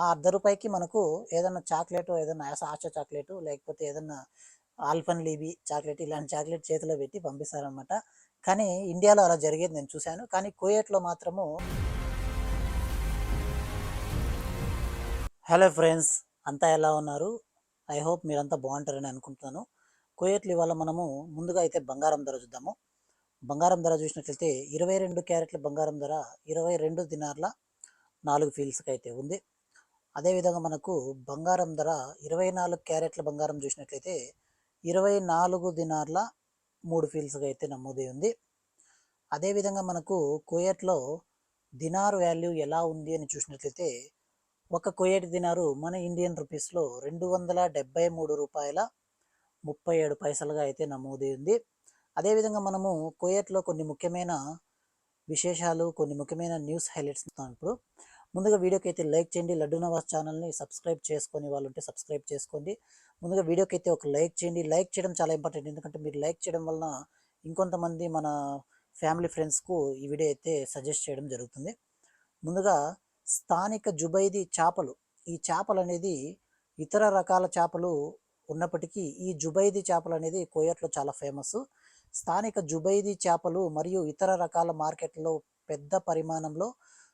ఆ అర్ధ రూపాయికి మనకు ఏదన్నా చాక్లెట్ ఏదన్నా ఆశ చాక్లెట్ లేకపోతే ఏదన్నా ఆల్ఫన్ లీబీ చాక్లెట్ ఇలాంటి చాక్లెట్ చేతిలో పెట్టి పంపిస్తారనమాట కానీ ఇండియాలో అలా జరిగేది నేను చూశాను. కానీ కుయేట్లో మాత్రము హలో ఫ్రెండ్స్ అంతా ఎలా ఉన్నారు? ఐ హోప్ మీరంతా బాగుంటారని అనుకుంటున్నాను. కుయేట్లు ఇవాళ మనము ముందుగా అయితే బంగారం ధర చూద్దాము. బంగారం ధర చూసినట్లయితే ఇరవై రెండు క్యారెట్ల బంగారం ధర ఇరవై రెండు దినార్ల నాలుగు ఫీల్స్కి అయితే ఉంది. అదేవిధంగా మనకు బంగారం ధర ఇరవై నాలుగు క్యారెట్ల బంగారం చూసినట్లయితే ఇరవై నాలుగు దినార్ల మూడు ఫీల్స్గా అయితే నమోదై ఉంది. అదేవిధంగా మనకు కోయట్లో దినార్ వాల్యూ ఎలా ఉంది అని చూసినట్లయితే ఒక కోయట్ దినారు మన ఇండియన్ రూపీస్లో రెండు వందల డెబ్బై మూడు రూపాయల ముప్పై ఏడు పైసలుగా అయితే నమోదై ఉంది. అదేవిధంగా మనము కోయట్లో కొన్ని ముఖ్యమైన విశేషాలు కొన్ని ముఖ్యమైన న్యూస్ హైలైట్స్ ఇప్పుడు. ముందుగా వీడియోకి అయితే లైక్ చేయండి. లడ్డు నవాజ్ ఛానల్ని సబ్స్క్రైబ్ చేసుకొని వాళ్ళు ఉంటే సబ్స్క్రైబ్ చేసుకోండి. ముందుగా వీడియోకి అయితే ఒక లైక్ చేయండి. లైక్ చేయడం చాలా ఇంపార్టెంట్. ఎందుకంటే మీరు లైక్ చేయడం వలన ఇంకొంతమంది మన ఫ్యామిలీ ఫ్రెండ్స్కు ఈ వీడియో అయితే సజెస్ట్ చేయడం జరుగుతుంది. ముందుగా స్థానిక జుబైది చేపలు. ఈ చేపలు అనేది ఇతర రకాల చేపలు ఉన్నప్పటికీ ఈ జుబైది చేపలు అనేది కోయట్లో చాలా ఫేమస్ స్థానిక జుబైది చేపలు మరియు ఇతర రకాల మార్కెట్లో పెద్ద పరిమాణంలో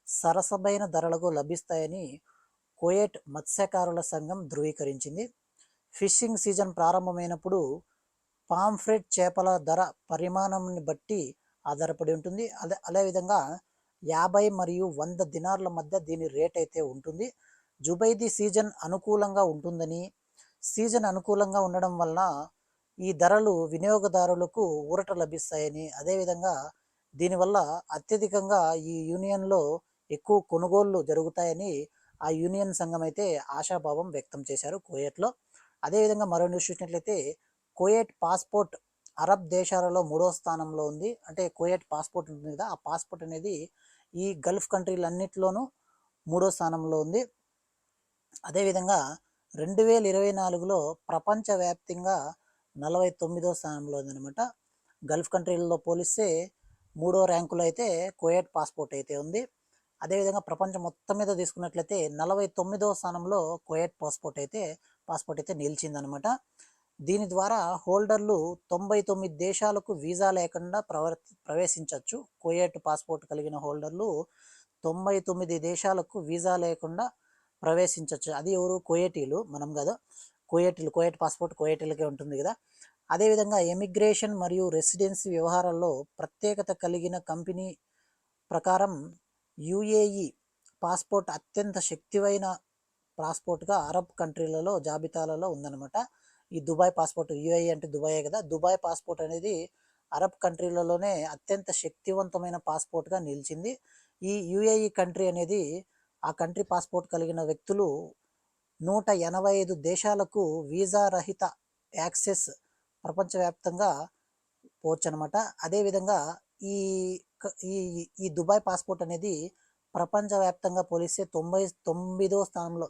సరసమైన ధరలకు లభిస్తాయని కోయట్ మత్స్యకారుల సంఘం ధృవీకరించింది. ఫిషింగ్ సీజన్ ప్రారంభమైనప్పుడు పాంఫ్రెట్ చేపల ధర పరిమాణంని బట్టి ఆధారపడి ఉంటుంది. అదే అదేవిధంగా యాభై మరియు వంద దినార్ల మధ్య దీని రేట్ అయితే ఉంటుంది. జుబైది సీజన్ అనుకూలంగా ఉంటుందని సీజన్ అనుకూలంగా ఉండడం వలన ఈ ధరలు వినియోగదారులకు ఊరట లభిస్తాయని అదేవిధంగా దీనివల్ల అత్యధికంగా ఈ యూనియన్లో ఎక్కువ కొనుగోళ్ళు జరుగుతాయని ఆ యూనియన్ సంఘం అయితే ఆశాభావం వ్యక్తం చేశారు కోయేట్లో. అదేవిధంగా మరో న్యూస్ చూసినట్లయితే కోయేట్ పాస్పోర్ట్ అరబ్ దేశాలలో మూడో స్థానంలో ఉంది. అంటే కోయేట్ పాస్పోర్ట్ ఉంటుంది కదా ఆ పాస్పోర్ట్ అనేది ఈ గల్ఫ్ కంట్రీలన్నిటిలోనూ మూడో స్థానంలో ఉంది. అదేవిధంగా రెండు వేల ఇరవై నాలుగులో ప్రపంచవ్యాప్తంగా నలభై తొమ్మిదో స్థానంలో ఉందన్నమాట. గల్ఫ్ కంట్రీలలో పోలిస్తే మూడో ర్యాంకులో అయితే కోయేట్ పాస్పోర్ట్ అయితే ఉంది. అదేవిధంగా ప్రపంచం మొత్తం మీద తీసుకున్నట్లయితే నలభై తొమ్మిదో స్థానంలో కోయట్ పాస్పోర్ట్ అయితే పాస్పోర్ట్ అయితే నిలిచిందనమాట. దీని ద్వారా హోల్డర్లు తొంభై తొమ్మిది దేశాలకు వీసా లేకుండా ప్రవర్ ప్రవేశించవచ్చు కోయట్ పాస్పోర్ట్ కలిగిన హోల్డర్లు తొంభై తొమ్మిది దేశాలకు వీసా లేకుండా ప్రవేశించవచ్చు అది ఎవరు? కోయటీలు మనం కదా. కోయటీలు కోయట్ పాస్పోర్ట్ కోయటీలకే ఉంటుంది కదా. అదేవిధంగా ఎమిగ్రేషన్ మరియు రెసిడెన్సీ వ్యవహారాల్లో ప్రత్యేకత కలిగిన కంపెనీ ప్రకారం యుఏఈ పాస్పోర్ట్ అత్యంత శక్తివైన పాస్పోర్ట్గా అరబ్ కంట్రీలలో జాబితాలలో ఉందన్నమాట. ఈ దుబాయ్ పాస్పోర్ట్ యుఏఈ అంటే దుబాయే కదా. దుబాయ్ పాస్పోర్ట్ అనేది అరబ్ కంట్రీలలోనే అత్యంత శక్తివంతమైన పాస్పోర్ట్గా నిలిచింది. ఈ యుఏఈ కంట్రీ అనేది ఆ కంట్రీ పాస్పోర్ట్ కలిగిన వ్యక్తులు నూట ఎనభై ఐదు దేశాలకు వీసా రహిత యాక్సెస్ ప్రపంచవ్యాప్తంగా పోవచ్చు అనమాట అదేవిధంగా ఈ ఈ ఈ దుబాయ్ పాస్పోర్ట్ అనేది ప్రపంచవ్యాప్తంగా పోలిస్తే తొంభై తొమ్మిదో స్థానంలో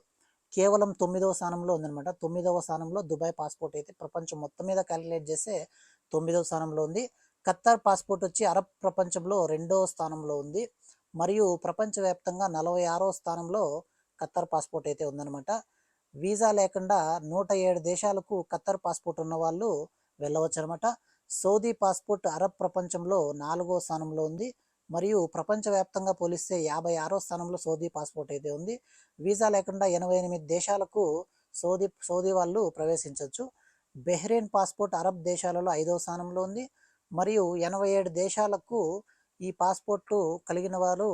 కేవలం తొమ్మిదవ స్థానంలో ఉందన్నమాట. తొమ్మిదవ స్థానంలో దుబాయ్ పాస్పోర్ట్ అయితే ప్రపంచం మొత్తం మీద క్యాలిక్యులేట్ చేస్తే తొమ్మిదవ స్థానంలో ఉంది. ఖత్తర్ పాస్పోర్ట్ వచ్చి అరబ్ ప్రపంచంలో రెండవ స్థానంలో ఉంది. మరియు ప్రపంచవ్యాప్తంగా నలభై ఆరో స్థానంలో ఖత్తర్ పాస్పోర్ట్ అయితే ఉందన్నమాట. వీసా లేకుండా నూట ఏడు దేశాలకు ఖత్తర్ పాస్పోర్ట్ ఉన్న వాళ్ళు వెళ్ళవచ్చు అనమాట సౌదీ పాస్పోర్ట్ అరబ్ ప్రపంచంలో నాలుగో స్థానంలో ఉంది. మరియు ప్రపంచవ్యాప్తంగా పోలిస్తే యాభై ఆరో స్థానంలో సౌదీ పాస్పోర్ట్ అయితే ఉంది. వీసా లేకుండా ఎనభై ఎనిమిది దేశాలకు సౌదీ సౌదీ వాళ్ళు ప్రవేశించవచ్చు బెహ్రెయిన్ పాస్పోర్ట్ అరబ్ దేశాలలో ఐదో స్థానంలో ఉంది. మరియు ఎనభై ఏడు దేశాలకు ఈ పాస్పోర్టు కలిగిన వారు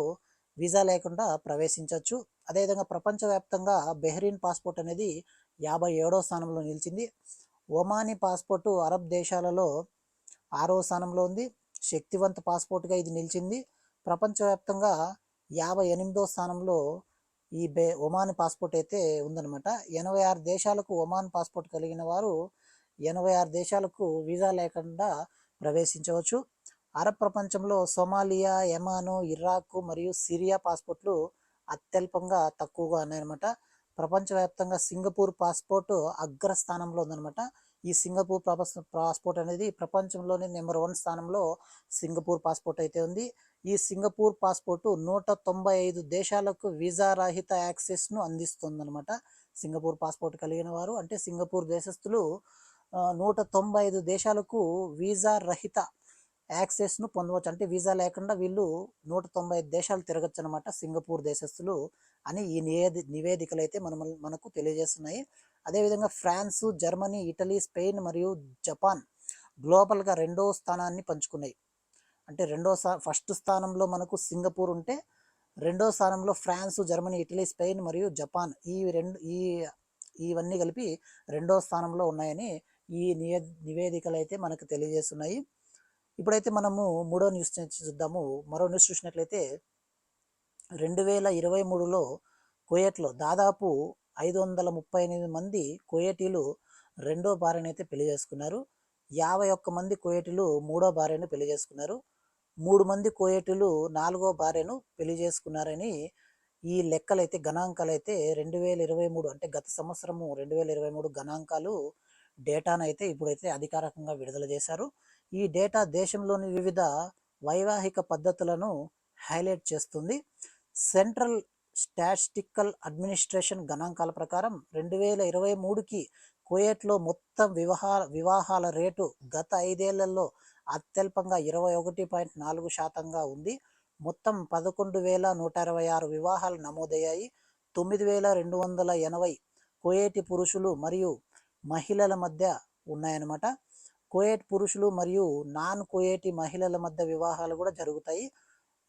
వీసా లేకుండా ప్రవేశించవచ్చు అదేవిధంగా ప్రపంచవ్యాప్తంగా బెహ్రీన్ పాస్పోర్ట్ అనేది యాభై ఏడో స్థానంలో నిలిచింది. ఒమానీ పాస్పోర్టు అరబ్ దేశాలలో ఆరో స్థానంలో ఉంది. శక్తివంత పాస్పోర్ట్గా ఇది నిలిచింది. ప్రపంచవ్యాప్తంగా యాభై ఎనిమిదో స్థానంలో ఈ బే ఒమాన్ పాస్పోర్ట్ అయితే ఉందన్నమాట. ఎనభై ఆరు దేశాలకు ఒమాన్ పాస్పోర్ట్ కలిగిన వారు ఎనభై ఆరు దేశాలకు వీసా లేకుండా ప్రవేశించవచ్చు. అరబ్ ప్రపంచంలో సోమాలియా యమాను ఇరాక్ మరియు సిరియా పాస్పోర్ట్లు అత్యల్పంగా తక్కువగా ఉన్నాయన్నమాట. ప్రపంచవ్యాప్తంగా సింగపూర్ పాస్పోర్ట్ అగ్రస్థానంలో ఉందన్నమాట. ఈ సింగపూర్ పాస్పోర్ట్ అనేది ప్రపంచంలోనే నెంబర్ వన్ స్థానంలో సింగపూర్ పాస్పోర్ట్ అయితే ఉంది. ఈ సింగపూర్ పాస్పోర్టు నూట తొంభై ఐదు దేశాలకు వీసా రహిత యాక్సెస్ను అందిస్తుందన్నమాట. సింగపూర్ పాస్పోర్ట్ కలిగిన వారు అంటే సింగపూర్ దేశస్థులు నూట తొంభై ఐదు దేశాలకు వీసా రహిత యాక్సెస్ను పొందవచ్చు. అంటే వీసా లేకుండా వీళ్ళు నూట తొంభై ఐదు దేశాలు తిరగచ్చు అనమాట సింగపూర్ దేశస్థులు అని ఈ నివేది నివేదికలు అయితే మనము మనకు తెలియజేస్తున్నాయి. అదేవిధంగా ఫ్రాన్స్ జర్మనీ ఇటలీ స్పెయిన్ మరియు జపాన్ గ్లోబల్గా రెండో స్థానాన్ని పంచుకున్నాయి. అంటే రెండో ఫస్ట్ స్థానంలో మనకు సింగపూర్ ఉంటే రెండో స్థానంలో ఫ్రాన్స్ జర్మనీ ఇటలీ స్పెయిన్ మరియు జపాన్ ఈ రెండు ఈ ఇవన్నీ కలిపి రెండో స్థానంలో ఉన్నాయని ఈ నివే నివేదికలు అయితే మనకు తెలియజేస్తున్నాయి. ఇప్పుడైతే మనము మూడో న్యూస్ చూద్దాము. మరో న్యూస్ చూసినట్లయితే రెండు వేల ఇరవై మూడులో కువైట్లో దాదాపు ఐదు వందల ముప్పై ఎనిమిది మంది కోయేటీలు రెండో భార్యనైతే పెళ్ళి చేసుకున్నారు. యాభై ఒక్క మంది కోయేటీలు మూడో భార్యను పెళ్ళి చేసుకున్నారు. మూడు మంది కోయేటీలు నాలుగో భార్యను పెళ్ళి చేసుకున్నారని ఈ లెక్కలైతే గణాంకాలు అయితే రెండు వేల ఇరవై మూడు అంటే గత సంవత్సరము రెండు వేల ఇరవై మూడు గణాంకాలు డేటానైతే ఇప్పుడైతే అధికారికంగా విడుదల చేశారు. ఈ డేటా దేశంలోని వివిధ వైవాహిక పద్ధతులను హైలైట్ చేస్తుంది. సెంట్రల్ స్టాటిస్టికల్ అడ్మినిస్ట్రేషన్ గణాంకాల ప్రకారం రెండు వేల ఇరవై మూడుకి కువైట్లో మొత్తం వివాహ వివాహాల రేటు గత ఐదేళ్ళలో అత్యల్పంగా ఇరవై ఒకటి పాయింట్ నాలుగు శాతంగా ఉంది. మొత్తం పదకొండు వేల నూట అరవై ఆరు వివాహాలు నమోదయ్యాయి. తొమ్మిది వేల రెండు వందల ఎనభై కువైటి పురుషులు మరియు మహిళల మధ్య ఉన్నాయన్నమాట. కువైట్ పురుషులు మరియు నాన్ కువైటి మహిళల మధ్య వివాహాలు కూడా జరుగుతాయి.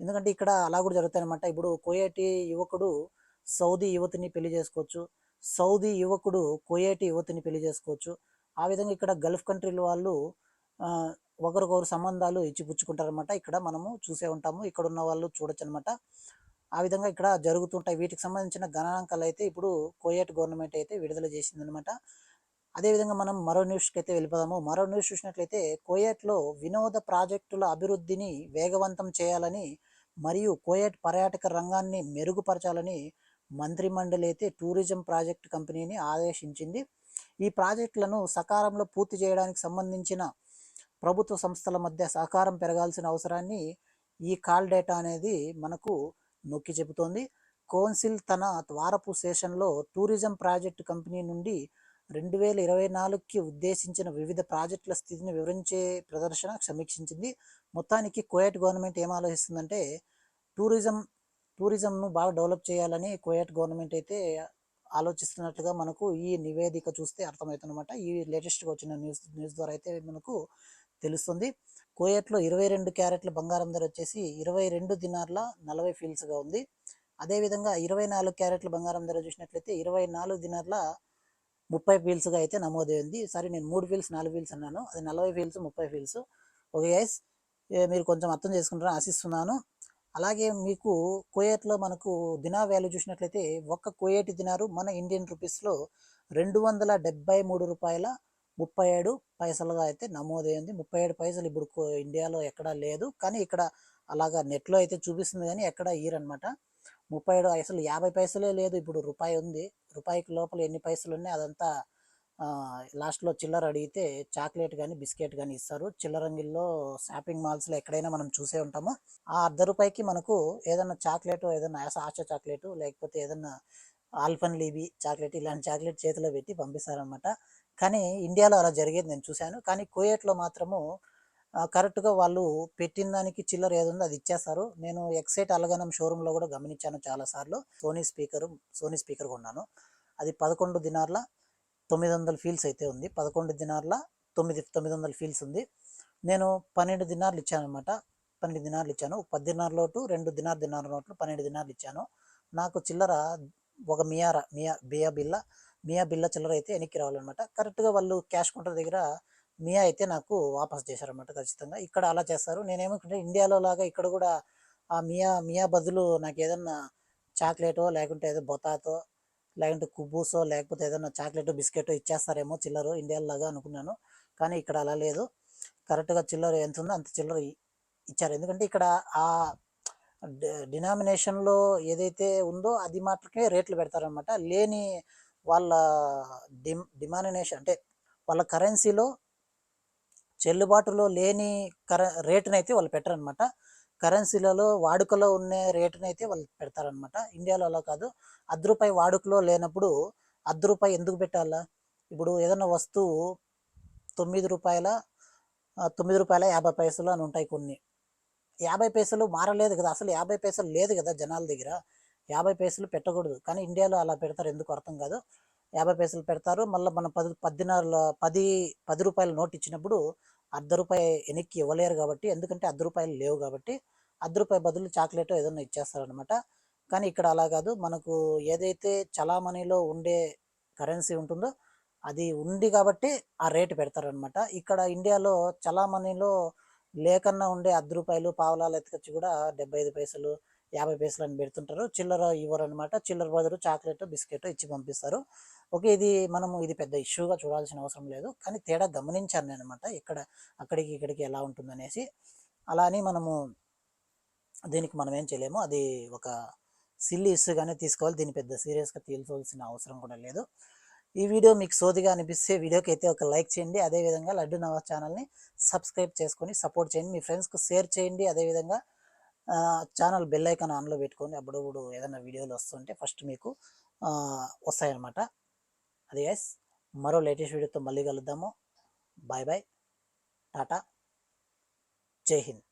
ఎందుకంటే ఇక్కడ అలా కూడా జరుగుతాయి అనమాట ఇప్పుడు కోయేటి యువకుడు సౌదీ యువతిని పెళ్ళి చేసుకోవచ్చు. సౌదీ యువకుడు కోయేటి యువతిని పెళ్ళి చేసుకోవచ్చు. ఆ విధంగా ఇక్కడ గల్ఫ్ కంట్రీల వాళ్ళు ఒకరికొకరు సంబంధాలు ఇచ్చిపుచ్చుకుంటారనమాట ఇక్కడ మనము చూసే ఉంటాము. ఇక్కడ ఉన్న వాళ్ళు చూడొచ్చు అనమాట ఆ విధంగా ఇక్కడ జరుగుతుంటాయి. వీటికి సంబంధించిన గణాంకాలు అయితే ఇప్పుడు కోయట్ గవర్నమెంట్ అయితే విడుదల చేసిందనమాట అదేవిధంగా మనం మరో న్యూస్కి అయితే వెళ్ళిపోదాము. మరో న్యూస్ చూసినట్లయితే కోయేట్లో వినోద ప్రాజెక్టుల అభివృద్ధిని వేగవంతం చేయాలని మరియు కోయట్ పర్యాటక రంగాన్ని మెరుగుపరచాలని మంత్రిమండలి అయితే టూరిజం ప్రాజెక్ట్ కంపెనీని ఆదేశించింది. ఈ ప్రాజెక్టులను సకాలంలో పూర్తి చేయడానికి సంబంధించిన ప్రభుత్వ సంస్థల మధ్య సహకారం పెరగాల్సిన అవసరాన్ని ఈ కాల్ డేటా అనేది మనకు నొక్కి చెబుతోంది. కౌన్సిల్ తన ద్వారపు సెషన్లో టూరిజం ప్రాజెక్ట్ కంపెనీ నుండి రెండు వేల ఇరవై నాలుగుకి ఉద్దేశించిన వివిధ ప్రాజెక్టుల స్థితిని వివరించే ప్రదర్శన సమీక్షించింది. మొత్తానికి కోయట్ గవర్నమెంట్ ఏం ఆలోచిస్తుందంటే టూరిజం టూరిజంను బాగా డెవలప్ చేయాలని కోయట్ గవర్నమెంట్ అయితే ఆలోచిస్తున్నట్లుగా మనకు ఈ నివేదిక చూస్తే అర్థమవుతుందన్నమాట. ఈ లేటెస్ట్గా వచ్చిన న్యూస్ న్యూస్ ద్వారా అయితే మనకు తెలుస్తుంది. కోయట్లో ఇరవై రెండు క్యారెట్ల బంగారం ధర వచ్చేసి ఇరవై రెండు దినార్ల నలభై ఫీల్స్గా ఉంది. అదేవిధంగా ఇరవై నాలుగు క్యారెట్ల బంగారం ధర చూసినట్లయితే ఇరవై నాలుగు దినార్ల ముప్పై ఫీల్స్గా అయితే నమోదైంది సరే నేను మూడు ఫీల్స్ నాలుగు ఫీల్స్ అన్నాను. అది నలభై ఫీల్స్ ముప్పై ఫీల్స్ ఓకే గైస్ మీరు కొంచెం అర్థం చేసుకుంటారని ఆశిస్తున్నాను. అలాగే మీకు కోయేట్లో మనకు దినా వాల్యూ చూసినట్లయితే ఒక్క కోయేటి దినారు మన ఇండియన్ రూపీస్లో రెండు వందల డెబ్బై మూడు రూపాయల ముప్పై ఏడు పైసలుగా అయితే నమోదైంది ముప్పై ఏడు పైసలు ఇప్పుడు ఇండియాలో ఎక్కడా లేదు. కానీ ఇక్కడ అలాగా నెట్లో అయితే చూపిస్తుంది కానీ ఎక్కడ అనమాట ముప్పై ఏడు అసలు యాభై పైసలే లేదు. ఇప్పుడు రూపాయి ఉంది. రూపాయికి లోపల ఎన్ని పైసలు ఉన్నాయి అదంతా లాస్ట్లో చిల్లర అడిగితే చాక్లెట్ కానీ బిస్కెట్ కానీ ఇస్తారు. చిల్లరంగిల్లో షాపింగ్ మాల్స్లో ఎక్కడైనా మనం చూసే ఉంటాము. ఆ అర్ధ రూపాయికి మనకు ఏదన్నా చాక్లెట్ ఏదన్నా ఆశ చాక్లెట్ లేకపోతే ఏదన్నా ఆల్ఫన్ లీబీ చాక్లెట్ ఇలాంటి చాక్లెట్ చేతిలో పెట్టి పంపిస్తారనమాట కానీ ఇండియాలో అలా జరిగేది నేను చూశాను. కానీ కోయేట్లో మాత్రము కరెక్ట్గా వాళ్ళు పెట్టిన దానికి చిల్లర ఏది ఉందో అది ఇచ్చేస్తారు. నేను ఎక్సైట్ అలగనం షోరూంలో కూడా గమనించాను చాలాసార్లు. సోనీ స్పీకర్ సోనీ స్పీకర్ కొన్నాను. అది పదకొండు దినార్ల తొమ్మిది వందల ఫీల్స్ అయితే ఉంది. పదకొండు దినార్ల తొమ్మిది తొమ్మిది వందల ఫీల్స్ ఉంది. నేను పన్నెండు దినార్లు ఇచ్చాను అనమాట పన్నెండు దినార్లు ఇచ్చాను. పది దినార్ రెండు దినార్ దినార్ నోట్లు పన్నెండు దినార్లు ఇచ్చాను. నాకు చిల్లర ఒక మియార మియా బియా బిల్ల మియా బిల్ల చిల్లర అయితే వెనక్కి రావాలన్నమాట. కరెక్ట్గా వాళ్ళు క్యాష్ కౌంటర్ దగ్గర మియా అయితే నాకు వాపస్ చేశారన్నమాట ఖచ్చితంగా. ఇక్కడ అలా చేస్తారు. నేనేమనుకుంటే ఇండియాలో లాగా ఇక్కడ కూడా ఆ మియా మియా బదులు నాకు ఏదన్నా చాక్లెటో లేకుంటే ఏదో బొతాతో లేకుంటే కుబ్బూసో లేకపోతే ఏదైనా చాక్లెట్ బిస్కెట్ ఇచ్చేస్తారేమో చిల్లరు ఇండియాలో లాగా అనుకున్నాను. కానీ ఇక్కడ అలా లేదు. కరెక్ట్గా చిల్లర ఎంత ఉందో అంత చిల్లర ఇచ్చారు. ఎందుకంటే ఇక్కడ ఆ డినామినేషన్లో ఏదైతే ఉందో అది మాత్రమే రేట్లు పెడతారనమాట లేని వాళ్ళ డి డిమామినేషన్ అంటే వాళ్ళ కరెన్సీలో చెల్లుబాటులో లేని కర రేటునైతే వాళ్ళు పెట్టరనమాట. కరెన్సీలలో వాడుకలో ఉన్న రేటునైతే వాళ్ళు పెడతారనమాట. ఇండియాలో అలా కాదు. అర్ధ రూపాయి వాడుకలో లేనప్పుడు అర్ధ రూపాయి ఎందుకు పెట్టాలా? ఇప్పుడు ఏదైనా వస్తువు తొమ్మిది రూపాయల తొమ్మిది రూపాయల యాభై పైసలు అని ఉంటాయి కొన్ని. యాభై పైసలు మారలేదు కదా. అసలు యాభై పైసలు లేదు కదా జనాల దగ్గర. యాభై పైసలు పెట్టకూడదు. కానీ ఇండియాలో అలా పెడతారు ఎందుకు అర్థం కాదు. యాభై పైసలు పెడతారు. మళ్ళీ మనం పది పద్దినారుల పది పది రూపాయల నోట్ ఇచ్చినప్పుడు అర్ధ రూపాయి వెనక్కి ఇవ్వలేరు కాబట్టి ఎందుకంటే అర్ధ రూపాయలు లేవు కాబట్టి అర్ధ రూపాయి బదులు చాక్లెట్ ఏదైనా ఇచ్చేస్తారనమాట కానీ ఇక్కడ అలా కాదు. మనకు ఏదైతే చలామణిలో ఉండే కరెన్సీ ఉంటుందో అది ఉంది కాబట్టి ఆ రేటు పెడతారనమాట ఇక్కడ ఇండియాలో చలామణిలో లేకన్నా ఉండే అర్ధ రూపాయలు పావలాలు ఎత్తుకొచ్చి కూడా డెబ్బై ఐదు పైసలు యాభై పైసలు అని పెడుతుంటారు. చిల్లర ఇవ్వరు అనమాట చిల్లర బదులు చాక్లెట్ బిస్కెట్ ఇచ్చి పంపిస్తారు. ఓకే ఇది మనము ఇది పెద్ద ఇష్యూగా చూడాల్సిన అవసరం లేదు. కానీ తేడా గమనించాను నేను అనమాట ఇక్కడ అక్కడికి ఇక్కడికి ఎలా ఉంటుందనేసి. అలా అని మనము దీనికి మనం ఏం చేయలేము. అది ఒక సిల్లీ ఇష్యూగానే తీసుకోవాలి. దీన్ని పెద్ద సీరియస్గా తీసుకోవాల్సిన అవసరం కూడా లేదు. ఈ వీడియో మీకు సోదిగా అనిపిస్తే వీడియోకి అయితే ఒక లైక్ చేయండి. అదేవిధంగా లడ్డు నవాజ్ ఛానల్ని సబ్స్క్రైబ్ చేసుకొని సపోర్ట్ చేయండి. మీ ఫ్రెండ్స్కి షేర్ చేయండి. అదేవిధంగా ఛానల్ బెల్ ఐకాన్ ఆన్లో పెట్టుకొని అప్పుడప్పుడు ఏదైనా వీడియోలు వస్తుంటే ఫస్ట్ మీకు వస్తాయన్నమాట. అది గైస్ మరో లేటెస్ట్ వీడియోతో మళ్ళీ కలుద్దాము. బాయ్ బాయ్ టాటా జై హింద్.